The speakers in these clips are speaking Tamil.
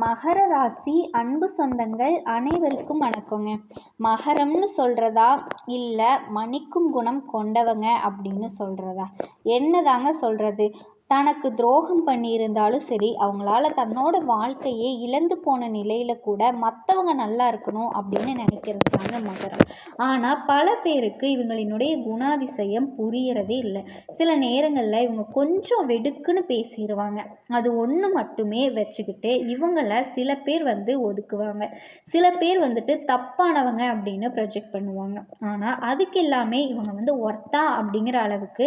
மகர ராசி அன்பு சொந்தங்கள் அனைவருக்கும் வணக்கங்க. மகரம்னு சொல்கிறதா இல்லை மணிக்கும் குணம் கொண்டவங்க அப்படின்னு சொல்கிறதா என்னதாங்க சொல்கிறது தனக்கு துரோகம் பண்ணியிருந்தாலும் சரி அவங்களால தன்னோட வாழ்க்கையே இழந்து போன நிலையில் கூட மற்றவங்க நல்லா இருக்கணும் அப்படின்னு நினைக்கிறது தாங்க மகரம். ஆனால் பல பேருக்கு இவங்களினுடைய குணாதிசயம் புரியறதே இல்லை. சில நேரங்களில் இவங்க கொஞ்சம் வெடுக்குன்னு பேசிடுவாங்க அது ஒன்று மட்டுமே வச்சுக்கிட்டு இவங்கள சில பேர் வந்து ஒதுக்குவாங்க. சில பேர் வந்துட்டு தப்பானவங்க அப்படின்னு ப்ரொஜெக்ட் பண்ணுவாங்க. ஆனால் அதுக்கு எல்லாமே இவங்க வந்து ஒர்த்தா அப்படிங்கிற அளவுக்கு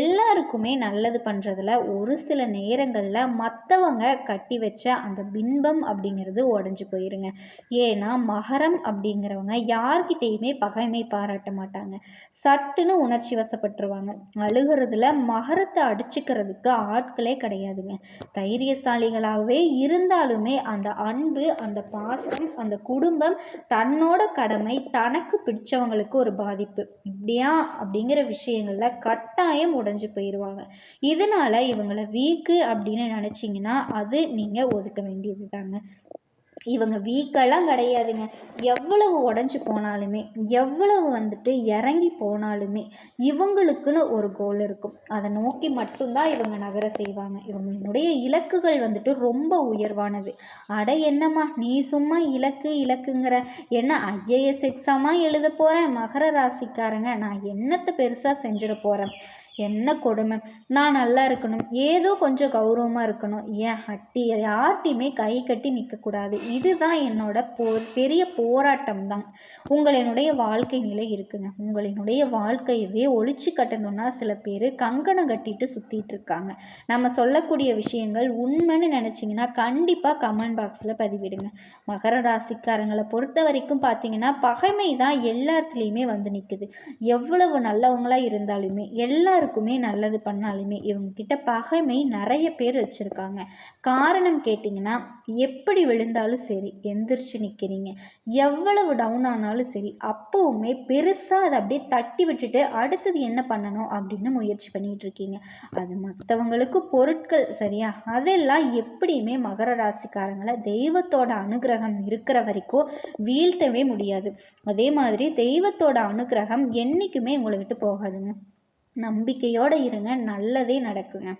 எல்லாருக்குமே நல்லது பண்ணுறதுல ஒரு சில நேரங்களில் மற்றவங்க கட்டி வச்ச அந்த பின்பம் அப்படிங்கிறது உடஞ்சி போயிருங்க. ஏன்னா மகரம் அப்படிங்கிறவங்க யார்கிட்டேயுமே பகைமை பாராட்ட மாட்டாங்க. சட்டுன்னு உணர்ச்சி வசப்பட்டுருவாங்க. அழுகிறதுல மகரத்தை அடிச்சுக்கிறதுக்கு ஆட்களே கிடையாதுங்க. தைரியசாலிகளாகவே இருந்தாலுமே அந்த அன்பு அந்த பாசம் அந்த குடும்பம் தன்னோட கடமை தனக்கு பிடிச்சவங்களுக்கு ஒரு பாதிப்பு. இப்படியா? அப்படிங்கிற விஷயங்களில் கட்டாயம் உடஞ்சி போயிடுவாங்க இதனால இவங்களை வீக்கு அப்படின்னு நினச்சிங்கன்னா அது நீங்கள் ஒதுக்க வேண்டியது தாங்க இவங்க வீக்கெல்லாம் கிடையாதுங்க. எவ்வளவு உடஞ்சி போனாலுமே எவ்வளவு வந்துட்டு இறங்கி போனாலுமே இவங்களுக்குன்னு ஒரு கோல் இருக்கும். அதை நோக்கி மட்டும்தான் இவங்க நகர செய்வாங்க. இவங்களுடைய இலக்குகள் வந்துட்டு ரொம்ப உயர்வானது. அட என்னம்மா நீ சும்மா இலக்கு இலக்குங்கிற. என்ன ஐஏஎஸ் எக்ஸாமாக எழுத போகிறேன் மகர ராசிக்காரங்க நான் என்னத்தை பெருசாக செஞ்சிட போகிறேன் என்ன கொடுமை? நான் நல்லா இருக்கணும். ஏதோ கொஞ்சம் கௌரவமாக இருக்கணும். ஏன் ஹட்டி யார்ட்டையுமே கை கட்டி நிற்கக்கூடாது இதுதான் என்னோட போ பெரிய போராட்டம் தான் உங்களினுடைய வாழ்க்கை நிலை இருக்குங்க. உங்களினுடைய வாழ்க்கையவே ஒழிச்சு கட்டணும்னா சில பேர் கங்கணம் கட்டிட்டு சுற்றிட்டு இருக்காங்க. நம்ம சொல்லக்கூடிய விஷயங்கள் உண்மைன்னு நினச்சிங்கன்னா கண்டிப்பாக கமெண்ட் பாக்ஸில் பதிவிடுங்க. மகர ராசிக்காரங்களை பொறுத்த வரைக்கும் பார்த்தீங்கன்னா பகைமை தான் எல்லாத்துலேயுமே வந்து நிற்குது எவ்வளவு நல்லவங்களாக இருந்தாலுமே எல்லாருக்கும் எல்லாருக்குமே நல்லது பண்ணாலுமே இவங்கக்கிட்ட பகைமை நிறைய பேர் வச்சுருக்காங்க. காரணம் கேட்டிங்கன்னா எப்படி விழுந்தாலும் சரி எந்திரிச்சு நிற்கிறீங்க எவ்வளவு டவுன் ஆனாலும் சரி அப்போவுமே பெருசாக அதை அப்படியே தட்டி விட்டுட்டு அடுத்தது என்ன பண்ணணும் அப்படின்னு முயற்சி பண்ணிகிட்டு இருக்கீங்க. அது மற்றவங்களுக்கு பொருட்கள் சரியா? அதெல்லாம் எப்படியுமே மகர ராசிக்காரங்களை தெய்வத்தோட அனுகிரகம் இருக்கிற வரைக்கும் வீழ்த்தவே முடியாது. அதே மாதிரி தெய்வத்தோட அனுகிரகம் என்றைக்குமே உங்களை விட்டு போகாதுங்க. நம்பிக்கையோடு இருங்க நல்லதே நடக்குங்க.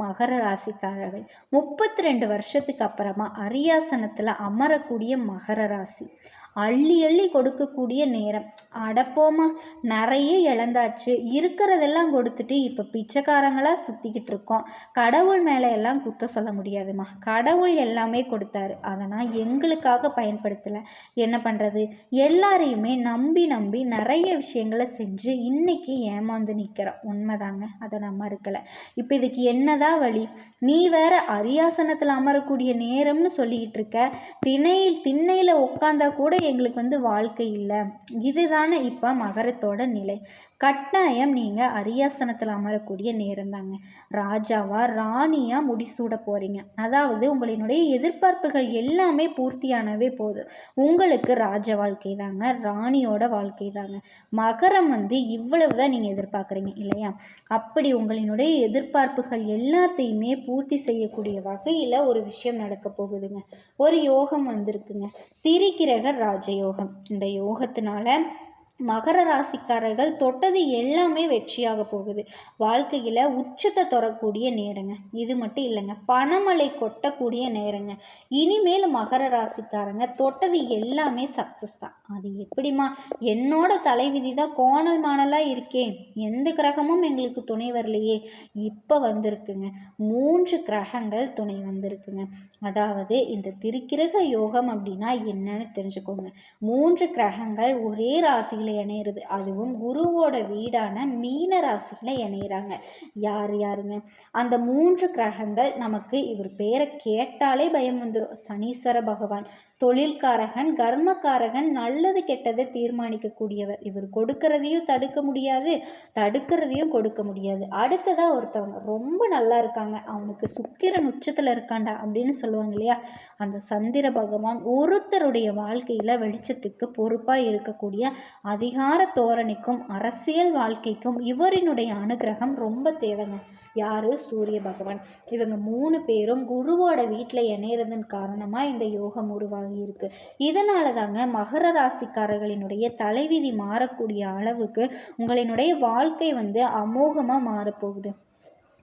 மகர ராசிக்காரர்கள் முப்பத்தி ரெண்டு வருஷத்துக்கு அப்புறமா அரியாசனத்தில் அமரக்கூடிய மகர ராசி. அள்ளி அள்ளி கொடுக்கக்கூடிய நேரம். அடப்போமா நிறைய இழந்தாச்சு. இருக்கிறதெல்லாம் கொடுத்துட்டு இப்போ பிச்சைக்காரங்களாக சுற்றிக்கிட்டு இருக்கோம். கடவுள் மேலே எல்லாம் குத்த சொல்ல முடியாதுமா. கடவுள் எல்லாமே கொடுத்தாரு. அதை நான் எங்களுக்காக பயன்படுத்தலை. என்ன பண்ணுறது எல்லாரையுமே நம்பி நம்பி நிறைய விஷயங்களை செஞ்சு இன்னைக்கு ஏமாந்து நிற்கிறோம் உண்மைதாங்க. அதை நான் மறுக்கலை. இப்போ இதுக்கு என்னதான் வழி? நீ வேற அரியாசனத்தில் அமரக்கூடிய நேரம்னு சொல்லிக்கிட்டு இருக்க. திணையில் திண்ணையில் உட்காந்தா கூட எங்களுக்கு வந்து வாழ்க்கை இல்லை. இதுதானே இப்போ மகரத்தோட நிலை. கட்டாயம் நீங்கள் அரியாசனத்தில் அமரக்கூடிய நேரம் தாங்க. ராஜாவா ராணியாக முடிசூட போகிறீங்க அதாவது உங்களினுடைய எதிர்பார்ப்புகள் எல்லாமே பூர்த்தியானவே போதும் உங்களுக்கு ராஜ வாழ்க்கை தாங்க ராணியோட வாழ்க்கை தாங்க. மகரம் வந்து இவ்வளவு தான் நீங்கள் எதிர்பார்க்குறீங்க இல்லையா? அப்படி உங்களினுடைய எதிர்பார்ப்புகள் எல்லாத்தையுமே பூர்த்தி செய்யக்கூடிய வகையில் ஒரு விஷயம் நடக்க போகுதுங்க. ஒரு யோகம் வந்திருக்குங்க. திரிகிரக ராஜயோகம். இந்த யோகத்தினால மகர ராசிக்காரர்கள் தொட்டது எல்லாமே வெற்றியாக போகுது. வாழ்க்கையில் உச்சத்தை தொடரக்கூடிய நேரங்க. இது மட்டும் இல்லைங்க. பணமழை கொட்டக்கூடிய நேரங்க. இனிமேல் மகர ராசிக்காரங்க தொட்டது எல்லாமே சக்ஸஸ் தான். அது எப்படிமா என்னோட தலைவிதி தான் கோணல் மாணலாக இருக்கேன். எந்த கிரகமும் எங்களுக்கு துணை வரலையே. இப்போ வந்திருக்குங்க. மூன்று கிரகங்கள் துணை வந்திருக்குங்க. அதாவது இந்த திருக்கிரக யோகம் அப்படின்னா என்னன்னு தெரிஞ்சுக்கோங்க. மூன்று கிரகங்கள் ஒரே ராசியில் ராசியில் இணையிறது அதுவும் குருவோட வீடான மீன ராசியில் இணையிறாங்க யார் யாருங்க? அந்த மூன்று கிரகங்கள் நமக்கு இவர் பேரை கேட்டாலே பயம் வந்துடும் சனீஸ்வர பகவான் தொழில்காரகன் கர்மக்காரகன் நல்லது கெட்டதை தீர்மானிக்கக்கூடியவர். இவர் கொடுக்கறதையும் தடுக்க முடியாது தடுக்கிறதையும் கொடுக்க முடியாது. அடுத்ததாக ஒருத்தவங்க ரொம்ப நல்லா இருக்காங்க. அவனுக்கு சுக்கிரன் உச்சத்தில் இருக்காண்டா அப்படின்னு சொல்லுவாங்க இல்லையா? அந்த சந்திர பகவான் ஒருத்தருடைய வாழ்க்கையில் வெளிச்சத்துக்கு பொறுப்பாக இருக்கக்கூடிய அதிகார தோரணைக்கும் அரசியல் வாழ்க்கைக்கும் இவரினுடைய அனுகிரகம் ரொம்ப தேவைங்க. யார்? சூரிய பகவான். இவங்க மூணு பேரும் குருவோட வீட்டில் இணையிறதன் காரணமாக இந்த யோகம் உருவாகி இருக்கு. இதனால தாங்க மகர ராசிக்காரர்களினுடைய தலைவிதி மாறக்கூடிய அளவுக்கு உங்களினுடைய வாழ்க்கை வந்து அமோகமாக மாறப்போகுது.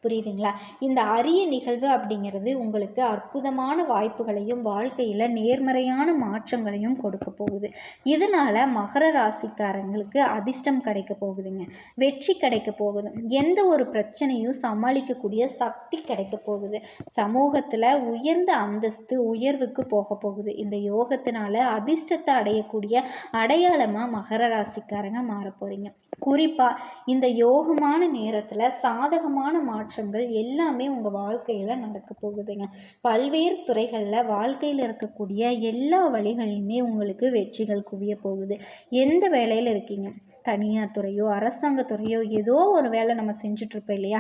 புரியுதுங்களா? இந்த அரிய நிகழ்வு அப்படிங்கிறது உங்களுக்கு அற்புதமான வாய்ப்புகளையும் வாழ்க்கையில் நேர்மறையான மாற்றங்களையும் கொடுக்க போகுது. இதனால் மகர ராசிக்காரங்களுக்கு அதிர்ஷ்டம் கிடைக்க போகுதுங்க. வெற்றி கிடைக்க போகுது. எந்த ஒரு பிரச்சனையும் சமாளிக்கக்கூடிய சக்தி கிடைக்க போகுது. சமூகத்தில் உயர்ந்த அந்தஸ்து உயர்வுக்கு போக போகுது. இந்த யோகத்தினால அதிர்ஷ்டத்தை அடையக்கூடிய அடையாளமாக மகர ராசிக்காரங்க மாற போகிறீங்க குறிப்பாக இந்த யோகமான நேரத்தில் சாதகமான மாற்றங்கள் எல்லாமே உங்கள் வாழ்க்கையில் நடக்க போகுதுங்க. பல்வேறு துறைகளில் வாழ்க்கையில் இருக்கக்கூடிய எல்லா வழிகளிலுமே உங்களுக்கு வெற்றிகள் குவிய போகுது. எந்த வேலையில் இருக்கீங்க? தனியார் துறையோ அரசாங்க துறையோ ஏதோ ஒரு வேலை நம்ம செஞ்சிட்ருப்போம் இல்லையா?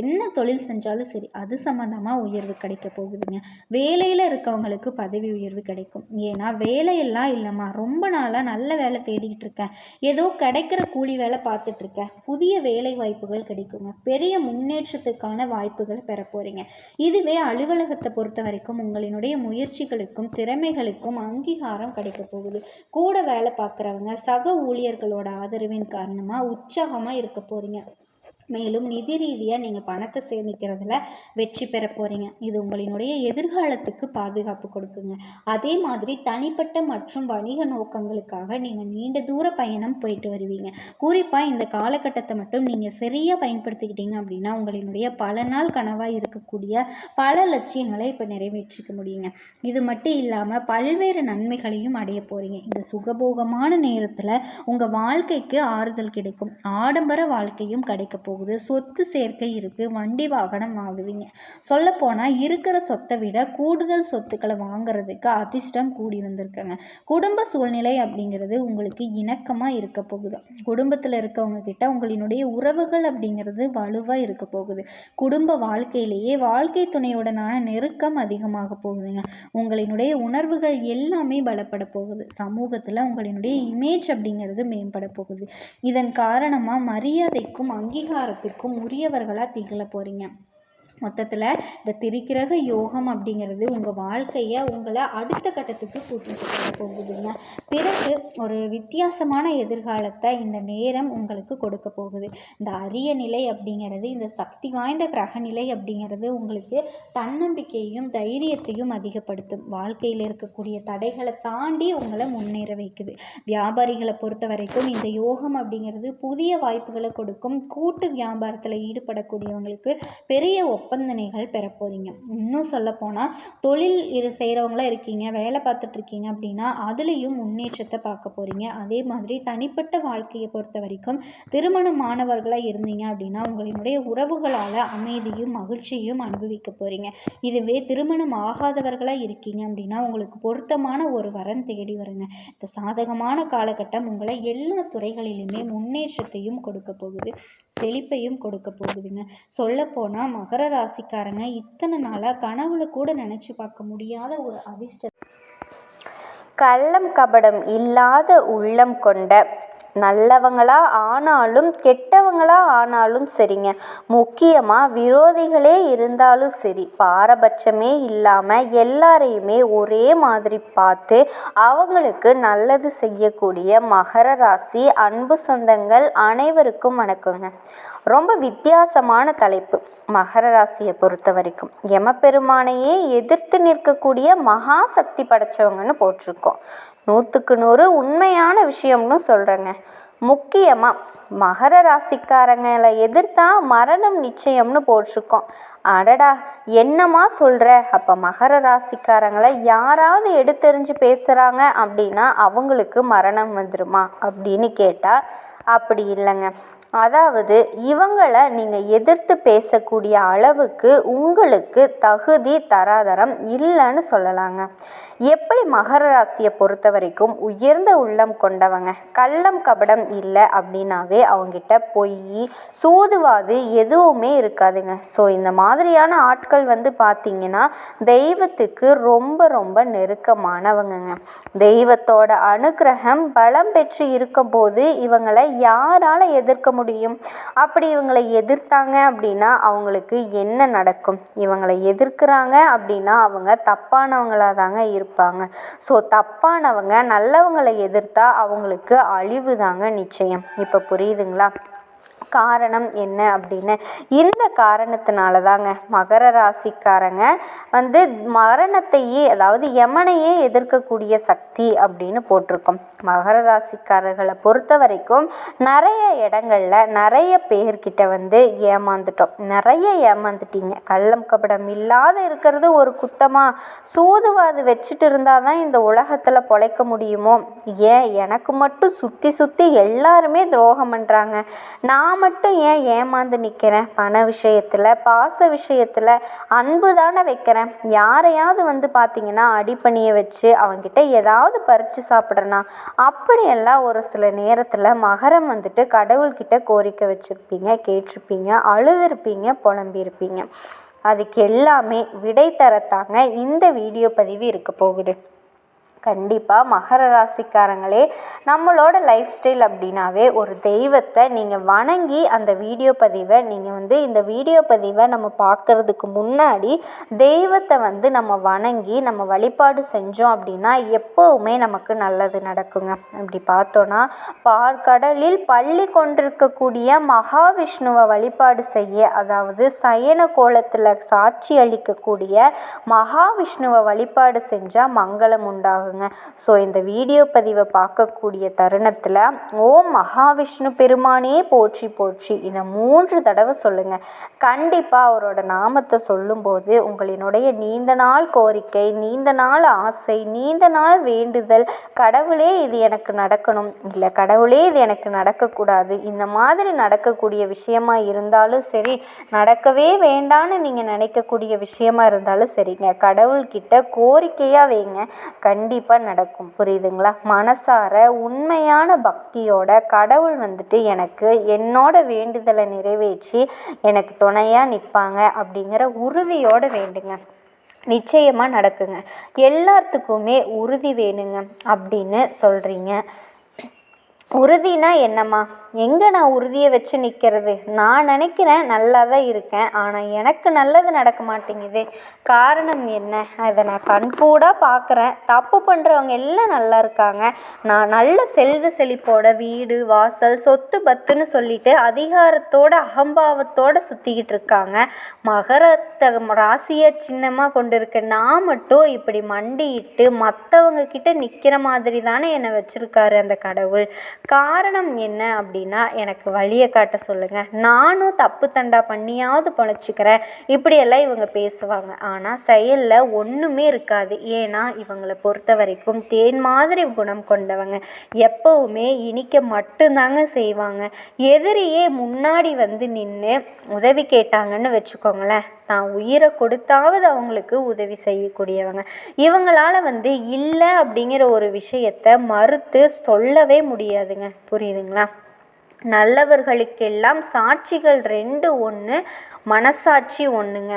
என்ன தொழில் செஞ்சாலும் சரி அது சம்மந்தமாக உயர்வு கிடைக்க போகுதுங்க. வேலையில் இருக்கவங்களுக்கு பதவி உயர்வு கிடைக்கும். ஏன்னா வேலையெல்லாம் இல்லைம்மா. ரொம்ப நாளாக நல்ல வேலை தேடிக்கிட்டு இருக்கேன். ஏதோ கிடைக்கிற கூலி வேலை பார்த்துட்ருக்கேன் புதிய வேலை வாய்ப்புகள் கிடைக்குங்க. பெரிய முன்னேற்றத்துக்கான வாய்ப்புகளை பெற போகிறீங்க இதுவே அலுவலகத்தை பொறுத்த வரைக்கும் உங்களினுடைய முயற்சிகளுக்கும் திறமைகளுக்கும் அங்கீகாரம் கிடைக்க போகுது. கூட வேலை பார்க்குறவங்க சக ஊழியர்களோட ஆதரவு ஆதரவின் காரணமாக உற்சாகமாக இருக்க போகிறீங்க மேலும் நிதி ரீதியாக நீங்கள் பணத்தை சேமிக்கிறதுல வெற்றி பெற போகிறீங்க இது உங்களினுடைய எதிர்காலத்துக்கு பாதுகாப்பு கொடுக்குங்க. அதே மாதிரி தனிப்பட்ட மற்றும் வணிக நோக்கங்களுக்காக நீங்கள் நீண்ட தூர பயணம் போயிட்டு வருவீங்க. குறிப்பாக இந்த காலகட்டத்தை மட்டும் நீங்கள் சரியாக பயன்படுத்திக்கிட்டீங்க அப்படின்னா உங்களினுடைய பல நாள் கனவாக இருக்கக்கூடிய பல லட்சியங்களை இப்போ நிறைவேற்றிக்க முடியுங்க. இது மட்டும் இல்லாமல் பல்வேறு நன்மைகளையும் அடைய போகிறீங்க இந்த சுகபோகமான நேரத்தில் உங்கள் வாழ்க்கைக்கு ஆறுதல் கிடைக்கும். ஆடம்பர வாழ்க்கையும் கிடைக்க போகும் போகுது சொத்து சேர்க்கை இருக்குது வண்டி வாகனம் வாங்குவீங்க. சொல்லப்போனால் இருக்கிற சொத்தை விட கூடுதல் சொத்துக்களை வாங்குறதுக்கு அதிர்ஷ்டம் கூடி வந்திருக்குங்க குடும்ப சூழ்நிலை அப்படிங்கிறது உங்களுக்கு இணக்கமாக இருக்க போகுது. குடும்பத்தில் இருக்கவங்க கிட்ட உங்களினுடைய உறவுகள் அப்படிங்கிறது வலுவாக இருக்க போகுது. குடும்ப வாழ்க்கையிலேயே வாழ்க்கை துணையுடனான நெருக்கம் அதிகமாக போகுதுங்க. உங்களினுடைய உணர்வுகள் எல்லாமே பலப்பட போகுது. சமூகத்தில் உங்களினுடைய இமேஜ் அப்படிங்கிறது மேம்பட போகுது. இதன் காரணமாக மரியாதைக்கும் அங்கீகாரம் அங்கீகாரத்திற்கும் உரியவர்களாக திகழ போகிறீங்க மொத்தத்தில் இந்த திரிக்கிரக யோகம் அப்படிங்கிறது உங்கள் வாழ்க்கையை உங்களை அடுத்த கட்டத்துக்கு கூட்டிகிட்டு போக போகுதுங்க. பிறகு ஒரு வித்தியாசமான எதிர்காலத்தை இந்த நேரம் உங்களுக்கு கொடுக்க போகுது. இந்த அரிய நிலை அப்படிங்கிறது இந்த சக்தி வாய்ந்த கிரக நிலை அப்படிங்கிறது உங்களுக்கு தன்னம்பிக்கையும் தைரியத்தையும் அதிகப்படுத்தும். வாழ்க்கையில் இருக்கக்கூடிய தடைகளை தாண்டி உங்களை முன்னேற வைக்குது. வியாபாரிகளை பொறுத்த வரைக்கும் இந்த யோகம் அப்படிங்கிறது புதிய வாய்ப்புகளை கொடுக்கும். கூட்டு வியாபாரத்தில் ஈடுபடக்கூடியவங்களுக்கு பெரிய ஒப்பந்தனைகள் பெற போகிறீங்க இன்னும் சொல்லப்போனால் தொழில் இரு செய்கிறவங்களா இருக்கீங்க வேலை பார்த்துட்ருக்கீங்க அப்படின்னா அதுலேயும் முன்னேற்றத்தை பார்க்க போகிறீங்க அதே மாதிரி தனிப்பட்ட வாழ்க்கையை பொறுத்த வரைக்கும் திருமணமானவர்களாக இருந்தீங்க அப்படின்னா உங்களினுடைய உறவுகளால் அமைதியும் மகிழ்ச்சியும் அனுபவிக்க போகிறீங்க இதுவே திருமணம் ஆகாதவர்களாக இருக்கீங்க அப்படின்னா உங்களுக்கு பொருத்தமான ஒரு வரன் தேடி வருங்க. இந்த சாதகமான காலகட்டம் உங்களை எல்லா துறைகளிலுமே முன்னேற்றத்தையும் கொடுக்க போகுது. செழிப்பையும் கொடுக்க போகுதுங்க. சொல்லப்போனால் மகர ராசிக்காரங்க இத்தனை நாளாக கனவுல கூட நினச்சி பார்க்க முடியாத ஒரு அதிர்ஷ்ட கள்ளம் கபடம் இல்லாத உள்ளம் கொண்ட நல்லவங்களா ஆனாலும் கெட்டவங்களா ஆனாலும் சரிங்க. முக்கியமாக விரோதிகளே இருந்தாலும் சரி. பாரபட்சமே இல்லாமல் எல்லாரையுமே ஒரே மாதிரி பார்த்து அவங்களுக்கு நல்லது செய்யக்கூடிய மகர ராசி அன்பு சொந்தங்கள் அனைவருக்கும் வணக்கங்க. ரொம்ப வித்தியாசமான தலைப்பு. மகர ராசியை பொறுத்த வரைக்கும். யமபெருமானையே எதிர்த்து நிற்கக்கூடிய மகா சக்தி படைச்சவங்கன்னு போட்டிருக்கோம். நூற்றுக்கு நூறு உண்மையான விஷயம்னு சொல்கிறேங்க முக்கியமாக மகர ராசிக்காரங்களை எதிர்த்தா மரணம் நிச்சயம்னு போட்டிருக்கோம். அடடா என்னம்மா சொல்கிற அப்போ மகர ராசிக்காரங்களை யாராவது எடுத்தெறிஞ்சு பேசுகிறாங்க அப்படின்னா அவங்களுக்கு மரணம் வந்துடுமா அப்படின்னு கேட்டால் அப்படி இல்லைங்க. அதாவது இவங்களை நீங்கள் எதிர்த்து பேசக்கூடிய அளவுக்கு உங்களுக்கு தகுதி தராதரம் இல்லைன்னு சொல்லலாங்க. எப்படி மகர ராசியை பொறுத்த வரைக்கும் உயர்ந்த உள்ளம் கொண்டவங்க? கள்ளம் கபடம் இல்லை அப்படின்னாவே அவங்ககிட்ட பொய் சூதுவாது எதுவுமே இருக்காதுங்க. ஸோ இந்த மாதிரியான ஆட்கள் வந்து பார்த்திங்கன்னா தெய்வத்துக்கு ரொம்ப ரொம்ப நெருக்கமானவங்கங்க. தெய்வத்தோட அனுகிரகம் பலம் பெற்று இருக்கும்போது இவங்களை யாரால் எதிர்க்க முடியும்? அப்படி இவங்களை எதிர்த்தாங்க அப்படின்னா அவங்களுக்கு என்ன நடக்கும்? இவங்களை எதிர்க்கிறாங்க அப்படின்னா அவங்க தப்பானவங்களாக தாங்க இருப்பாங்க. ஸோ தப்பானவங்க நல்லவங்களை எதிர்த்தா அவங்களுக்கு அழிவு தாங்க நிச்சயம். இப்போ புரியுதுங்களா? காரணம் என்ன அப்படின்னு? இந்த காரணத்தினால தாங்க மகர ராசிக்காரங்க வந்து மரணத்தையே அதாவது யமனையே எதிர்க்கக்கூடிய சக்தி அப்படின்னு போட்டிருக்கோம். மகர ராசிக்காரர்களை பொறுத்த வரைக்கும் நிறைய இடங்கள்ல நிறைய பேர்கிட்ட வந்து ஏமாந்துட்டோம். நிறைய ஏமாந்துட்டீங்க. கள்ளம் கபடம் இல்லாத இருக்கிறது ஒரு குத்தமா? சூதுவாது வச்சுட்டு இருந்தால் தான் இந்த உலகத்தில் பொழைக்க முடியுமோ? ஏன்? எனக்கு மட்டும் சுற்றி சுற்றி எல்லாருமே துரோகம் பண்ணுறாங்க நான் மட்டும் ஏன் ஏமாந்து நிற்கிறேன் பண விஷயத்தில் பாச விஷயத்தில் அன்பு தானே வைக்கிறேன். யாரையாவது வந்து பார்த்தீங்கன்னா அடிப்பணியை வச்சு அவங்கிட்ட ஏதாவது பறித்து சாப்பிட்றேன்னா அப்படியெல்லாம் ஒரு சில நேரத்தில் மகரம் வந்துட்டு கடவுள்கிட்ட கோரிக்கை வச்சுருப்பீங்க கேட்டிருப்பீங்க அழுதுருப்பீங்க புலம்பியிருப்பீங்க. அதுக்கு எல்லாமே விடை தரத்தாங்க இந்த வீடியோ பதிவு இருக்க போகுது. கண்டிப்பாக மகர ராசிக்காரங்களே நம்மளோட லைஃப் ஸ்டைல் அப்படின்னாவே ஒரு தெய்வத்தை நீங்கள் வணங்கி அந்த வீடியோ பதிவை நீங்கள் வந்து இந்த வீடியோ பதிவை நம்ம பார்க்குறதுக்கு முன்னாடி தெய்வத்தை வந்து நம்ம வணங்கி நம்ம வழிபாடு செஞ்சோம் அப்படின்னா எப்போவுமே நமக்கு நல்லது நடக்குங்க. அப்படி பார்த்தோன்னா பார்க்கடலில் பள்ளி கொண்டிருக்கக்கூடிய மகாவிஷ்ணுவை வழிபாடு செய்ய அதாவது சயன கோலத்தில் சாட்சி அளிக்கக்கூடிய மகாவிஷ்ணுவை வழிபாடு செஞ்சால் மங்களம் உண்டாகும் ஆகுங்க ஸோ இந்த வீடியோ பதிவை பார்க்கக்கூடிய தருணத்தில் ஓம் மகாவிஷ்ணு பெருமானே போற்றி போற்றி இதை மூன்று தடவை சொல்லுங்கள் கண்டிப்பாக அவரோட நாமத்தை சொல்லும்போது உங்களினுடைய நீண்ட நாள் கோரிக்கை நீண்ட நாள் ஆசை நீண்ட நாள் வேண்டுதல் கடவுளே இது எனக்கு நடக்கணும் இல்லை கடவுளே இது எனக்கு நடக்கக்கூடாது இந்த மாதிரி நடக்கக்கூடிய விஷயமா இருந்தாலும் சரி நடக்கவே வேண்டான்னு நீங்கள் நினைக்கக்கூடிய விஷயமா இருந்தாலும் சரிங்க. கடவுள்கிட்ட கோரிக்கையாக வைங்க. கண்டிப்பாக கண்டிப்பாக நடக்கும். புரியுதுங்களா? மனசார உண்மையான பக்தியோட கடவுள் வந்துட்டு எனக்கு என்னோட வேண்டுதலை நிறைவேற்றி எனக்கு துணையாக நிற்பாங்க அப்படிங்கிற உறுதியோடு வேண்டுங்க. நிச்சயமாக நடக்குங்க. எல்லாத்துக்குமே உறுதி வேணுங்க அப்படின்னு சொல்கிறீங்க உறுதினா என்னம்மா? எங்கே நான் உறுதியை வச்சு நிற்கிறது நான் நினைக்கிறேன் நல்லா தான் இருக்கேன். ஆனால் எனக்கு நல்லது நடக்க மாட்டேங்குது. காரணம் என்ன? அதை நான் கண்கூடாக பார்க்குறேன் தப்பு பண்ணுறவங்க எல்லாம் நல்லா இருக்காங்க. நான் நல்ல செல்வ செழிப்போட வீடு வாசல் சொத்து பத்துன்னு சொல்லிட்டு அதிகாரத்தோட அகம்பாவத்தோடு சுற்றிக்கிட்டு இருக்காங்க. மகரத்தை ராசியை சின்னமாக கொண்டு இருக்க நான் மட்டும் இப்படி மண்டியிட்டு மற்றவங்க கிட்ட நிற்கிற மாதிரி தானே என்னை வச்சுருக்காரு அந்த கடவுள். காரணம் என்ன அப்படி அப்படின்னா எனக்கு வழியை காட்ட சொல்லுங்கள் நானும் தப்பு தண்டா பண்ணியாவது பொழைச்சிக்கிறேன். இப்படியெல்லாம் இவங்க பேசுவாங்க. ஆனால் செயலில் ஒன்றுமே இருக்காது. ஏன்னா இவங்களை பொறுத்த வரைக்கும் தேன் மாதிரி குணம் கொண்டவங்க. எப்போவுமே இனிக்க மட்டும்தாங்க செய்வாங்க. எதிரியே முன்னாடி வந்து நின்று உதவி கேட்டாங்கன்னு வச்சுக்கோங்களேன். தான் உயிரை கொடுத்தாவது அவங்களுக்கு உதவி செய்யக்கூடியவங்க. இவங்களால் வந்து இல்லை அப்படிங்கிற ஒரு விஷயத்தை மறுத்து சொல்லவே முடியாதுங்க. புரியுதுங்களா? நல்லவர்களுக்கெல்லாம் சாட்சிகள் ரெண்டு ஒன்று மனசாட்சி ஒன்றுங்க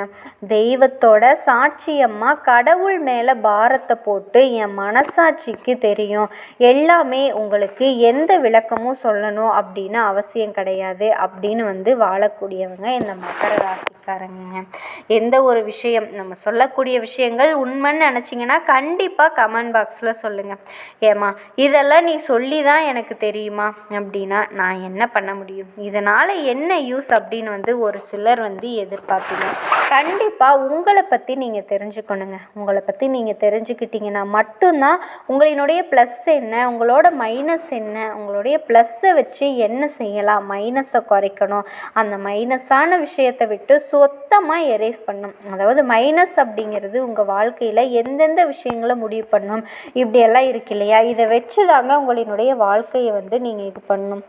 தெய்வத்தோட சாட்சியம்மா கடவுள் மேலே பாரத்தை போட்டு என் மனசாட்சிக்கு தெரியும். எல்லாமே உங்களுக்கு எந்த விளக்கமும் சொல்லணும் அப்படின்னு அவசியம் கிடையாது அப்படின்னு வந்து வாழக்கூடியவங்க இந்த மகர ராசிக்காரங்க எந்த ஒரு விஷயம் நம்ம சொல்லக்கூடிய விஷயங்கள் உண்மைன்னு நினச்சிங்கன்னா கண்டிப்பாக கமெண்ட் பாக்ஸில் சொல்லுங்கள் ஏமா இதெல்லாம் நீ சொல்லி தான் எனக்கு தெரியுமா? அப்படின்னா நான் என்ன என்ன பண்ண முடியும்? இதனால் என்ன யூஸ் அப்படின்னு வந்து ஒரு சிலர் வந்து எதிர்பார்ப்பீங்க. கண்டிப்பாக உங்களை பற்றி நீங்கள் தெரிஞ்சுக்கணுங்க. உங்களை பற்றி நீங்கள் தெரிஞ்சுக்கிட்டீங்கன்னா மட்டும்தான் உங்களினுடைய ப்ளஸ் என்ன உங்களோட மைனஸ் என்ன உங்களுடைய ப்ளஸ்ஸை வச்சு என்ன செய்யலாம்? மைனஸை குறைக்கணும். அந்த மைனஸான விஷயத்தை விட்டு சொத்தமாக எரேஸ் பண்ணும் அதாவது மைனஸ் அப்படிங்கிறது உங்கள் வாழ்க்கையில் எந்தெந்த விஷயங்களை முடிவு பண்ணும்? இப்படியெல்லாம் இருக்கு இல்லையா? இதை வச்சு தாங்க உங்களினுடைய வாழ்க்கையை வந்து நீங்கள் இது பண்ணணும்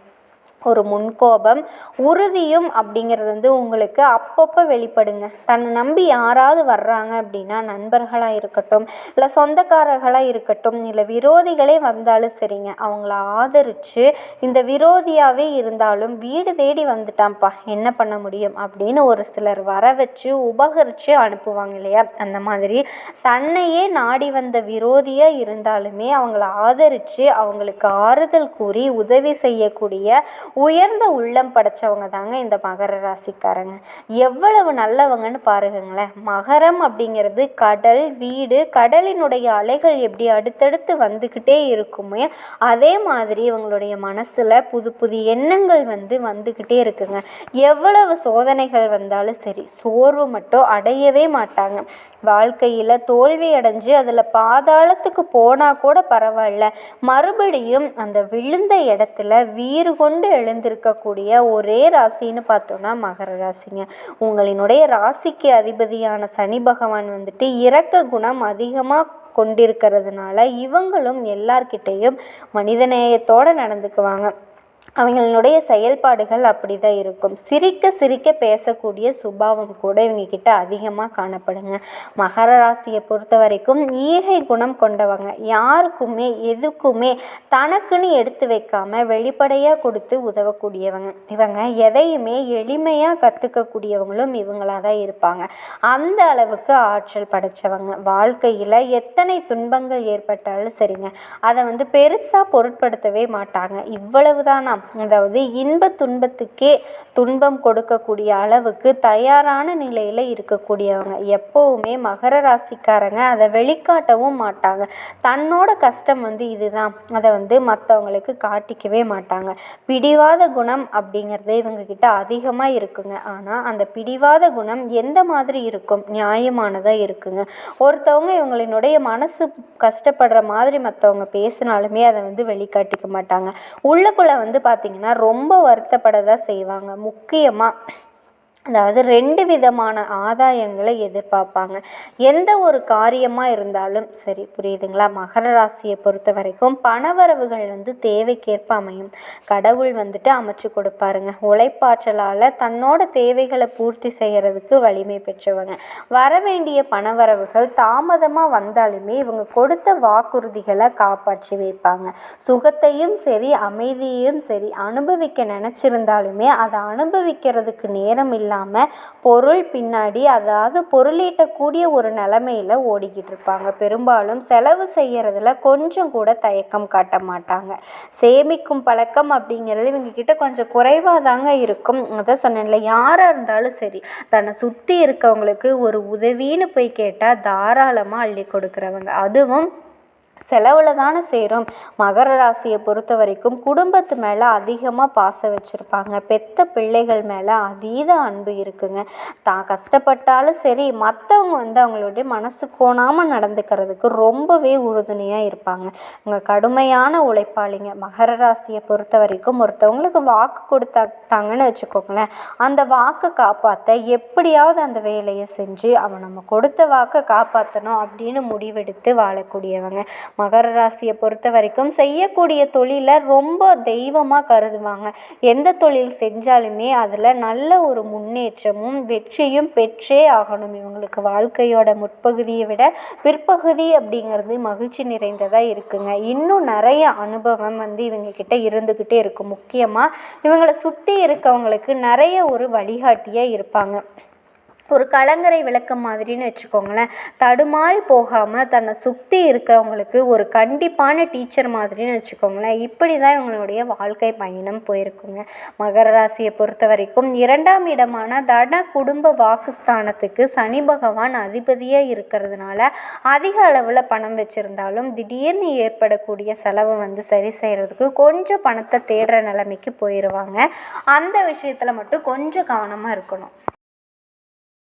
ஒரு முன்கோபம் உறுதியும் அப்படிங்கிறது வந்து உங்களுக்கு அப்பப்போ வெளிப்படுங்க. தன்னை நம்பி யாராவது வர்றாங்க அப்படின்னா நண்பர்களாக இருக்கட்டும் இல்லை சொந்தக்காரர்களாக இருக்கட்டும் இல்லை விரோதிகளே வந்தாலும் சரிங்க. அவங்கள ஆதரித்து இந்த விரோதியாகவே இருந்தாலும் வீடு தேடி வந்துட்டான்ப்பா என்ன பண்ண முடியும் அப்படின்னு ஒரு சிலர் வர வச்சு உபகரித்து அனுப்புவாங்க இல்லையா? அந்த மாதிரி தன்னையே நாடி வந்த விரோதியாக இருந்தாலுமே அவங்கள ஆதரித்து அவங்களுக்கு ஆறுதல் கூறி உதவி செய்யக்கூடிய உயர்ந்த உள்ளம் படைச்சவங்க தாங்க இந்த மகர ராசிக்காரங்க. எவ்வளவு நல்லவங்கன்னு பாருங்களேன். மகரம் அப்படிங்கிறது கடல் வீடு கடலினுடைய அலைகள் எப்படி அடுத்தடுத்து வந்துக்கிட்டே இருக்குமே அதே மாதிரி இவங்களுடைய மனசில் புது புது எண்ணங்கள் வந்து வந்துக்கிட்டே இருக்குங்க. எவ்வளவு சோதனைகள் வந்தாலும் சரி சோர்வு மட்டும் அடையவே மாட்டாங்க. வாழ்க்கையில் தோல்வி அடைஞ்சு அதில் பாதாளத்துக்கு போனால் கூட பரவாயில்ல. மறுபடியும் அந்த விழுந்த இடத்துல வீறு கொண்டு எழுந்திருக்கக்கூடிய ஒரே ராசின்னு பார்த்தோன்னா மகர ராசிங்க. உங்களினுடைய ராசிக்கு அதிபதியான சனி பகவான் வந்துட்டு இரக்க குணம் அதிகமாக கொண்டிருக்கிறதுனால இவங்களும் எல்லார்கிட்டேயும் மனிதநேயத்தோடு நடந்துக்குவாங்க. அவங்களுடைய செயல்பாடுகள் அப்படி தான் இருக்கும். சிரிக்க சிரிக்க பேசக்கூடிய சுபாவம் கூட இவங்க கிட்ட அதிகமாக காணப்படுங்க. மகர ராசியை பொறுத்த வரைக்கும் ஈகை குணம் கொண்டவங்க. யாருக்குமே எதுக்குமே தனக்குன்னு எடுத்து வைக்காம வெளிப்படையாக கொடுத்து உதவக்கூடியவங்க. இவங்க எதையுமே எளிமையாக கற்றுக்கக்கூடியவங்களும் இவங்களாக தான் இருப்பாங்க. அந்த அளவுக்கு ஆற்றல் படைச்சவங்க. வாழ்க்கையில் எத்தனை துன்பங்கள் ஏற்பட்டாலும் சரிங்க. அதை வந்து பெருசாக பொருட்படுத்தவே மாட்டாங்க. இவ்வளவுதானா அதாவது இன்ப துன்பத்துக்கே துன்பம் கொடுக்கக்கூடிய அளவுக்கு தயாரான நிலையில் இருக்கக்கூடியவங்க. எப்போவுமே மகர ராசிக்காரங்க அதை வெளிக்காட்டவும் மாட்டாங்க. தன்னோட கஷ்டம் வந்து இதுதான். அதை வந்து மற்றவங்களுக்கு காட்டிக்கவே மாட்டாங்க. பிடிவாத குணம் அப்படிங்கிறது இவங்க கிட்ட அதிகமாக இருக்குங்க. ஆனால் அந்த பிடிவாத குணம் எந்த மாதிரி இருக்கும்? நியாயமானதாக இருக்குங்க. ஒருத்தவங்க இவங்களினுடைய மனசு கஷ்டப்படுற மாதிரி மற்றவங்க பேசினாலுமே அதை வந்து வெளிக்காட்டிக்க மாட்டாங்க. உள்ளக்குள்ளே வந்து பார்த்திங்கன்னா ரொம்ப வருத்தப்பட தான் செய்வாங்க. முக்கியமாக அதாவது ரெண்டு விதமான ஆதாயங்களை எதிர்பார்ப்பாங்க. எந்த ஒரு காரியமாக இருந்தாலும் சரி புரியுதுங்களா? மகர ராசியை பொறுத்த வரைக்கும் பணவரவுகள் வந்து தேவைக்கேற்ப அமையும். கடவுள் வந்துட்டு அமைச்சு கொடுப்பாருங்க. உழைப்பாற்றலால் தன்னோட தேவைகளை பூர்த்தி செய்கிறதுக்கு வலிமை பெற்றவங்க. வர வேண்டிய பணவரவுகள் தாமதமாக வந்தாலுமே இவங்க கொடுத்த வாக்குறுதிகளை காப்பாற்றி வைப்பாங்க. சுகத்தையும் சரி அமைதியையும் சரி அனுபவிக்க நினச்சிருந்தாலுமே அதை அனுபவிக்கிறதுக்கு நேரம் இல்லை இல்லாமல் பொருள் பின்னாடி அதாவது பொருளீட்டக்கூடிய ஒரு நிலமையில ஓடிக்கிட்டு இருப்பாங்க. பெரும்பாலும் செலவு செய்யறதுல கொஞ்சம் கூட தயக்கம் காட்ட மாட்டாங்க. சேமிக்கும் பழக்கம் அப்படிங்கிறது இவங்க கிட்ட கொஞ்சம் குறைவாக தாங்க இருக்கும். அதான் சொன்னேன்ல யாராக இருந்தாலும் சரி தன்னை சுற்றி இருக்கவங்களுக்கு ஒரு உதவின்னு போய் கேட்டால் தாராளமாக அள்ளி கொடுக்குறவங்க. அதுவும் செலவில் தானே செய்கிறோம் மகர ராசியை பொறுத்த வரைக்கும் குடும்பத்து மேலே அதிகமாக பாசம் வச்சுருப்பாங்க. பெத்த பிள்ளைகள் மேலே அதீத அன்பு இருக்குங்க. தான் கஷ்டப்பட்டாலும் சரி மற்றவங்க வந்து அவங்களுடைய மனசு கோணாமல் நடந்துக்கிறதுக்கு ரொம்பவே உறுதுணையாக இருப்பாங்க. இவங்க கடுமையான உழைப்பாளிங்க. மகர ராசியை பொறுத்த வரைக்கும் ஒருத்தவங்களுக்கு வாக்கு கொடுத்தாட்டாங்கன்னு வச்சுக்கோங்களேன். அந்த வாக்கை காப்பாற்ற எப்படியாவது அந்த வேலையை செஞ்சு அவன் நம்ம கொடுத்த வாக்கை காப்பாற்றணும் அப்படின்னு முடிவெடுத்து வாழக்கூடியவங்க. மகர ராசியை பொறுத்த வரைக்கும் செய்யக்கூடிய தொழிலை ரொம்ப தெய்வமாக கருதுவாங்க. எந்த தொழில் செஞ்சாலுமே அதில் நல்ல ஒரு முன்னேற்றமும் வெற்றியும் பெற்றே ஆகணும். இவங்களுக்கு வாழ்க்கையோட முற்பகுதியை விட பிற்பகுதி அப்படிங்கிறது மகிழ்ச்சி நிறைந்ததாக இருக்குங்க. இன்னும் நிறைய அனுபவம் வந்து இவங்க கிட்ட இருந்துக்கிட்டே இருக்கும். முக்கியமாக இவங்களை சுற்றி இருக்கவங்களுக்கு நிறைய ஒரு வழிகாட்டியாக இருப்பாங்க. ஒரு கலங்கரை விளக்கம் மாதிரின்னு வச்சுக்கோங்களேன். தடுமாறி போகாமல் தன்னை சுற்றி இருக்கிறவங்களுக்கு ஒரு கண்டிப்பான டீச்சர் மாதிரின்னு வச்சுக்கோங்களேன். இப்படி தான் இவங்களுடைய வாழ்க்கை பயணம் போயிருக்குங்க. மகர ராசியை பொறுத்த வரைக்கும் இரண்டாம் இடமான தன குடும்ப வாக்குஸ்தானத்துக்கு சனி பகவான் அதிபதியாக இருக்கிறதுனால அதிக அளவில் பணம் வச்சுருந்தாலும் திடீர்னு ஏற்படக்கூடிய செலவை வந்து சரி செய்கிறதுக்கு கொஞ்சம் பணத்தை தேடுற நிலைமைக்கு போயிடுவாங்க அந்த விஷயத்தில் மட்டும் கொஞ்சம் கவனமாக இருக்கணும்.